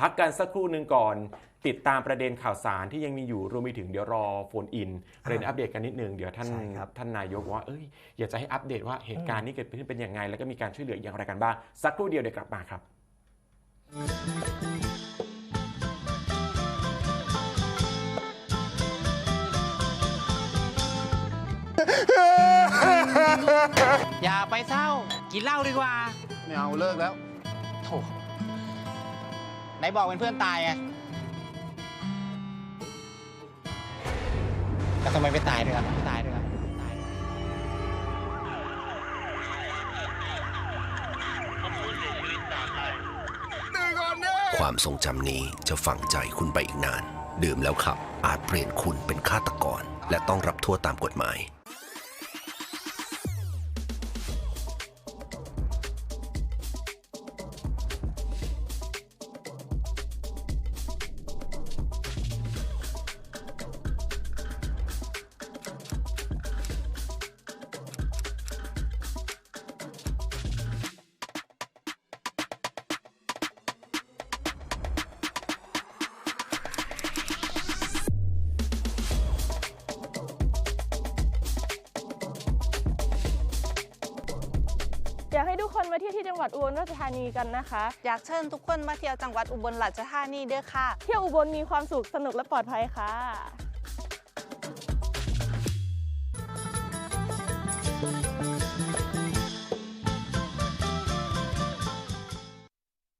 พักกันสักครู่หนึ่งก่อน ติดตามประเด็นข่าวสารที่ยังมีอยู่รวมไปถึงเดี๋ยวรอโฟนอินประเด็นอัปเดตกันนิดนึงเดี๋ยวท่านใช่ครับท่านนายกว่าเอ้ยอยากจะให้อัปเดตว่าเหตุการณ์นี้เกิดขึ้นเป็นยังไง แล้วก็มีการช่วยเหลืออย่างไรกันบ้างสักครู่เดียวเดี๋ยวกลับมาครับอย่าไปเศร้า กินเหล้าดีกว่า ไม่เอาเลิกแล้วโถ ไหนบอกเป็นเพื่อนตายไงแล้วทำไมไม่ตายด้วยครับไม่ตายด้วยครับตายด้วยความทรงจำนี้จะฝังใจคุณไปอีกนาน ดื่มแล้วขับอาจเปลี่ยนคุณเป็นฆาตกร และต้องรับโทษตามกฎหมาย อยากให้ทุกคนมาเที่ยวที่จังหวัดอุบลราชธานีกันนะคะ อยากเชิญทุกคนมาเที่ยวจังหวัดอุบลราชธานีเด้อค่ะ เที่ยวอุบลมีความสุขสนุกและปลอดภัยค่ะ